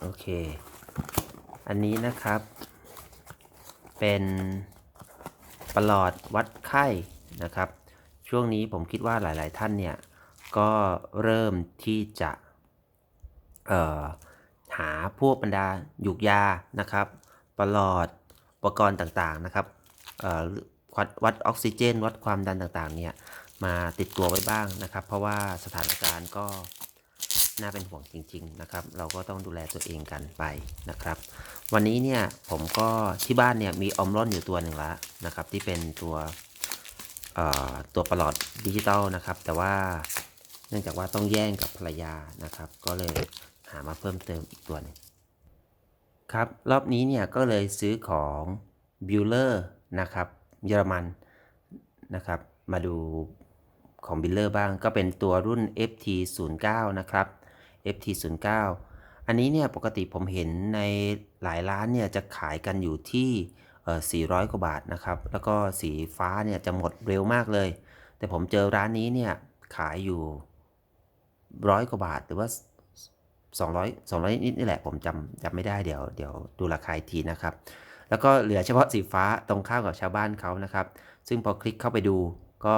โอเค อันนี้นะครับ เป็นประหลอดวัดไข้นะครับ ช่วงนี้ผมคิดว่าหลาย ๆ ท่านเนี่ย ก็เริ่มที่จะหาพวกบรรดาหยุกยานะครับประหลอดอุปกรณ์ต่าง ๆ นะครับวัดวัดออกซิเจน วัดความดันต่าง ๆ เนี่ย มาติดตัวไว้บ้างนะครับ เพราะว่าสถานการณ์ก็ น่าเป็นห่วงจริง ๆ นะครับ เราก็ต้องดูแลตัวเองกันไปนะครับ วันนี้เนี่ยผมก็ที่บ้านเนี่ยมีออมร่อนอยู่ตัวหนึ่งล้วนะครับ ที่เป็นตัวตัวประหลอดดิจิตอลนะครับ แต่ว่าเนื่องจากว่าต้องแย่งกับภรรยานะครับ ก็เลยหามาเพิ่มเติมอีกตัวหนึงครับรอบนี้เนี่ยก็เลยซื้อของบิลเลอร์นะครับเยอรมันนะครับ มาดูของบิลเลอร์บ้างก็เป็นตัวรุ่น FT09 นะครับ FT09 อันนี้เนี่ยปกติผมเห็นในหลายร้านเนี่ยจะขายกันอยู่ที่ 400 กว่าบาทนะครับ แล้วก็สีฟ้าเนี่ยจะหมดเร็วมากเลย แต่ผมเจอร้านนี้เนี่ยขายอยู่ร้อยกว่าบาทหรือว่า200 200 นิดนี่แหละผมจำจำไม่ได้เดี๋ยวเดี๋ยวดูราคาทีนะครับ แล้วก็เหลือเฉพาะสีฟ้าตรงข้ามกับชาวบ้านเขานะครับ ซึ่งพอคลิกเข้าไปดูก็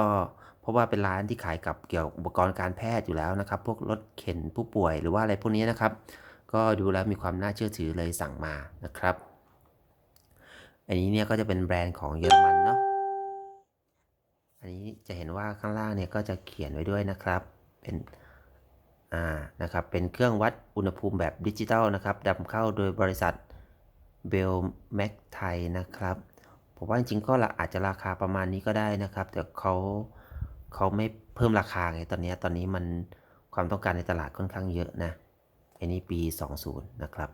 ราะว่าเป็นร้านที่ขายกับเกี่ยวกับอุปกรณ์การแพทย์อยู่แล้วนะครับ พวกรถเข็นผู้ป่วยหรือว่าอะไรพวกนี้นะครับ ก็ดูแล้วมีความน่าเชื่อถือเลยสั่งมานะครับ อันนี้เนี่ยก็จะเป็นแบรนด์ของเยอรมันเนาะอันนี้จะเห็นว่าข้างล่างเนี่ยก็จะเขียนไว้ด้วยนะครับ เป็นอ่านะครับเป็นเครื่องวัดอุณหภูมิแบบดิจิตอลนะครับนำเข้าโดยบริษัทเบลแม็กไทยนะครับผมว่าจริงๆก็อาจจะราคาประมาณนี้ก็ได้นะครับ แต่เขา เขาไม่เพิ่มราคาไงตอนนี้ตอนนี้มันความต้องการในตลาดค่อนข้างเยอะนะอันนี้ปี 20 นะครับ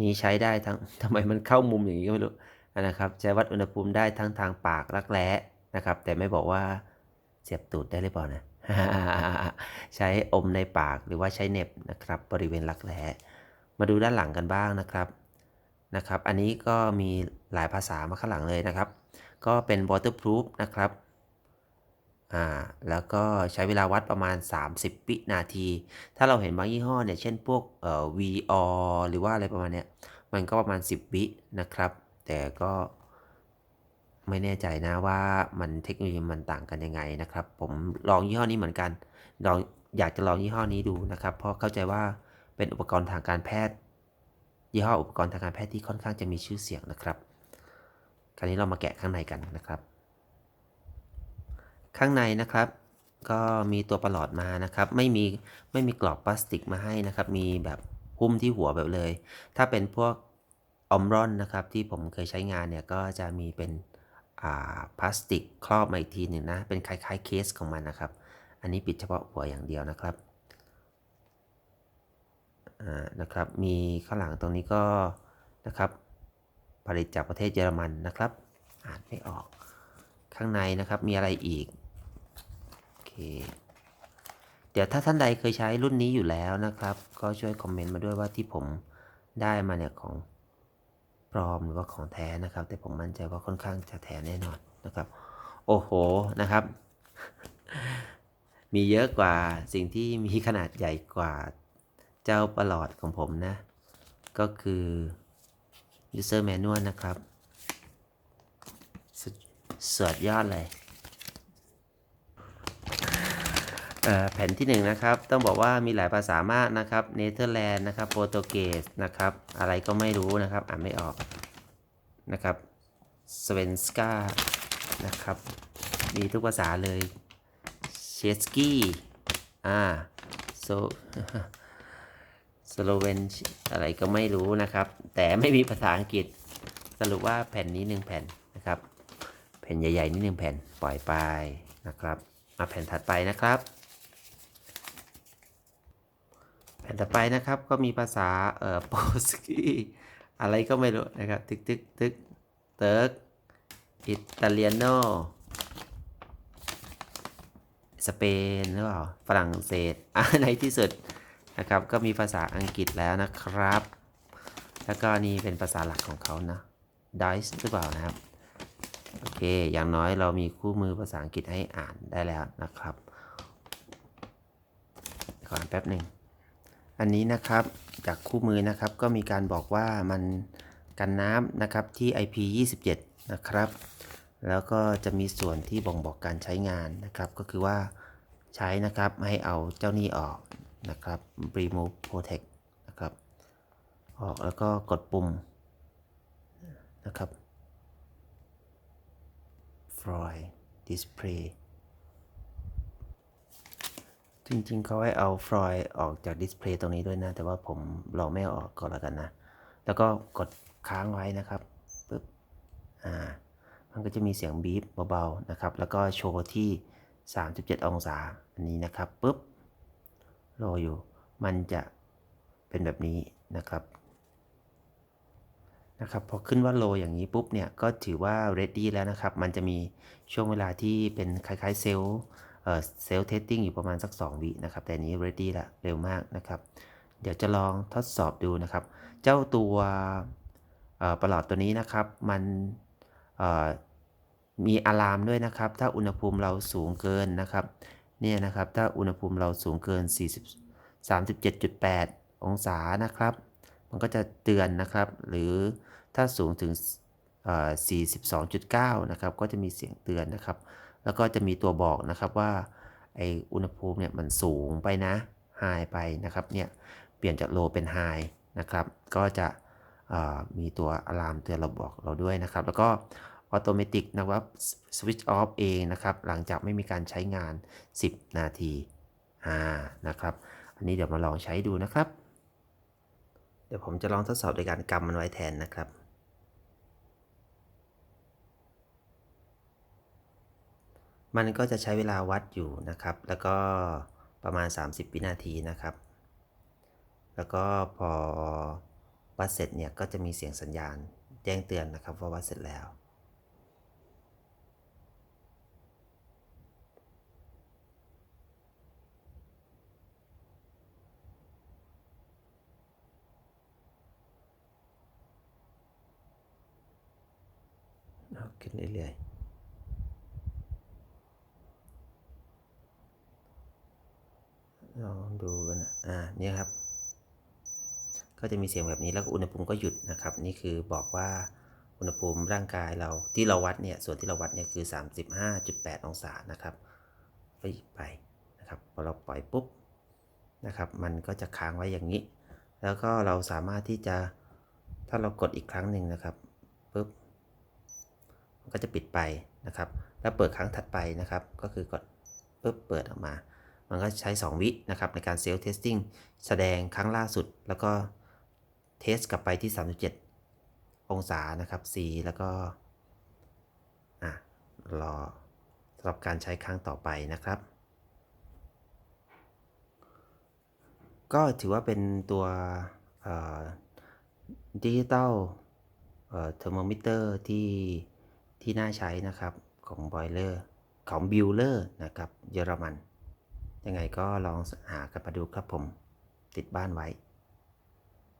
นี่ใช้ได้ทั้งทำไมมันเข้ามุมอย่างนี้ก็ไม่รู้นะครับใช้วัดอุณหภูมิได้ทั้งทางปากรักแร้นะครับ แต่ไม่บอกว่าเสียบตูดได้หรือเปล่านะใช้อมในปากหรือว่าใช้เหน็บนะครับ บริเวณรักแร้มาดูด้านหลังกันบ้างนะครับนะครับ อันนี้ก็มีหลายภาษามาข้างหลังเลยนะครับ ก็เป็น waterproof นะครับ อ่าแล้วก็ใช้เวลาวัดประมาณ 30 วินาที ถ้าเราเห็นบางยี่ห้อเนี่ย เช่นพวกเอ่อ VR หรือว่าอะไรประมาณเนี้ย มันก็ประมาณ 10 วินะครับ แต่ก็ไม่แน่ใจนะว่ามันเทคโนโลยีมันต่างกันยังไงนะครับ ผมลองยี่ห้อนี้เหมือนกัน ลองอยากจะลองยี่ห้อนี้ดูนะครับ เพราะเข้าใจว่าเป็นอุปกรณ์ทางการแพทย์ ยี่ห้ออุปกรณ์ทางการแพทย์ที่ค่อนข้างจะมีชื่อเสียงนะครับ คราวนี้เรามาแกะข้างในกันนะครับ ข้างในนะครับ ก็มีตัวประหลอดมานะครับ ไม่มีไม่มีกรอบพลาสติกมาให้นะครับ มีแบบหุ้มที่หัวแบบเลย ถ้าเป็นพวกอมรอนนะครับที่ผมเคยใช้งานเนี่ยก็จะมีเป็นอ่าพลาสติกครอบมาอีกทีหนึ่งนะ เป็นคล้ายๆเคสของมันนะครับ อันนี้ปิดเฉพาะหัวอย่างเดียวนะครับอ่านะครับ มีข้างหลังตรงนี้ก็นะครับ ผลิตจากประเทศเยอรมันนะครับ อ่านไม่ออก ข้างในนะครับ มีอะไรอีก เคเดี๋ยวถ้าท่านใดเคยใช้รุ่นนี้อยู่แล้วนะครับ ก็ช่วยคอมเมนต์มาด้วยว่าที่ผมได้มาเนี่ยของปลอมหรือว่าของแท้นะครับ แต่ผมมั่นใจว่าค่อนข้างจะแท้แน่นอนนะครับ โอ้โหนะครับ มีเยอะกว่าสิ่งที่มีขนาดใหญ่กว่าเจ้าประหลอดของผมนะ ก็คือ user manual นะครับ สุดสุดยอดเลย เอ่อ แผ่นที่หนึ่งนะครับต้องบอกว่ามีหลายภาษามากนะครับเนเธอร์แลนด์นะครับโปรตุเกสนะครับอะไรก็ไม่รู้นะครับอ่านไม่ออกนะครับสเวนสกานะครับมีทุกภาษาเลยเชสกี้อ่าโซสโลเวนอะไรก็ไม่รู้นะครับ แต่ไม่มีภาษาอังกฤษ สรุปว่าแผ่นนี้หนึ่งแผ่นนะครับ แผ่นใหญ่ๆนี่หนึ่งแผ่นปล่อยไปนะครับมาแผ่นถัดไปนะครับ แผ่นต่อไปนะครับก็มีภาษาเอ่อโปสกีอะไรก็ไม่รู้นะครับตึกตึกตึกเติร์กอิตาเลียโนสเปนหรือเปล่าฝรั่งเศสอะในที่สุดนะครับก็มีภาษาอังกฤษแล้วนะครับ แล้วก็นี่เป็นภาษาหลักของเขานะ dice หรือเปล่านะครับโอเค อย่างน้อยเรามีคู่มือภาษาอังกฤษให้อ่านได้แล้วนะครับ ก่อนแป๊บหนึ่ง อันนี้นะครับจากคู่มือนะครับก็มีการบอกว่ามันกันน้ำนะครับที่ IP27 นะครับ แล้วก็จะมีส่วนที่บ่งบอกการใช้งานนะครับ ก็คือว่าใช้นะครับให้เอาเจ้านี้ออกนะครับ remove protect นะครับออกแล้วก็กดปุ่มนะครับ Freud display จริงๆเขาให้เอาฟลอยออกจากดิสเพลย์ตรงนี้ด้วยนะ แต่ว่าผมลองไม่ออกก่อนล้วกันนะ แล้วก็กดค้างไว้นะครับปึ๊บอ่ามันก็จะมีเสียงบีบเบาๆนะครับ แล้วก็โชว์ที่ 37 องศาอันนี้นะครับปึ๊บรออยู่ มันจะเป็นแบบนี้นะครับนะครับพอขึ้นว่าโลอย่างนี้ปุ๊บเนี่ยก็ถือว่า ready แล้วนะครับ มันจะมีช่วงเวลาที่เป็นคล้ายๆเซลล์ เซลล์เทสติ้งอยู่ประมาณสัก 2 วินะครับ แต่นี้ ready ละเร็วมากนะครับ เดี๋ยวจะลองทดสอบดูนะครับ เจ้าตัวประหลอดตัวนี้นะครับ มันมีอะลามด้วยนะครับ ถ้าอุณหภูมิเราสูงเกินนะครับ เนี่ยนะครับ ถ้าอุณหภูมิเราสูงเกิน 40 37.8 องศานะครับ มันก็จะเตือนนะครับ หรือถ้าสูงถึง 42.9 นะครับ ก็จะมีเสียงเตือนนะครับ แล้วก็จะมีตัวบอกนะครับว่าไออุณหภูมิเนี่ยมันสูงไปนะ high ไปนะครับเนี่ยเปลี่ยนจาก low เป็น high นะครับก็จะมีตัวอะลามเตือนเราบอกเราด้วยนะครับ แล้วก็ automatic นะครับ switch off เองนะครับ หลังจากไม่มีการใช้งาน 10 นาทีอ่านะครับ อันนี้เดี๋ยวมาลองใช้ดูนะครับ เดี๋ยวผมจะลองทดสอบโดยการกำมันไว้แทนนะครับ มันก็จะใช้เวลาวัดอยู่นะครับ แล้วก็ประมาณ 30 วินาทีนะครับ แล้วก็พอวัดเสร็จเนี่ยก็จะมีเสียงสัญญาณแจ้งเตือนนะครับว่าวัดเสร็จแล้วเอาขึ้นเรื่อยๆลอง ดูกันนะอ่าเนี่ยครับ ก็จะมีเสียงแบบนี้แล้วอุณหภูมิก็หยุดนะครับ นี่คือบอกว่าอุณหภูมิร่างกายเราที่เราวัดเนี่ยส่วนที่เราวัดเนี่ยคือ 35.8 องศานะครับไปไปนะครับพอเราปล่อยปุ๊บนะครับ มันก็จะค้างไว้อย่างนี้ แล้วก็เราสามารถที่จะถ้าเรากดอีกครั้งหนึ่งนะครับปุ๊บมันก็จะปิดไปนะครับ แล้วเปิดครั้งถัดไปนะครับ ก็คือกดปุ๊บเปิดออกมา มันก็ใช้ 2 วินะครับในการเซลล์เทสติ้งแสดงครั้งล่าสุด แล้วก็เทสกลับไปที่ 37 องศานะครับ C แล้วก็อะรอสำหรับการใช้ครั้งต่อไปนะครับ ก็ถือว่าเป็นตัวดิจิตอลเทอร์โมมิเตอร์ที่ที่น่าใช้นะครับของบอยเลอร์ของบิลเลอร์นะครับเยอรมัน ยังไงก็ลองหากันมาดูครับผม ติดบ้านไว้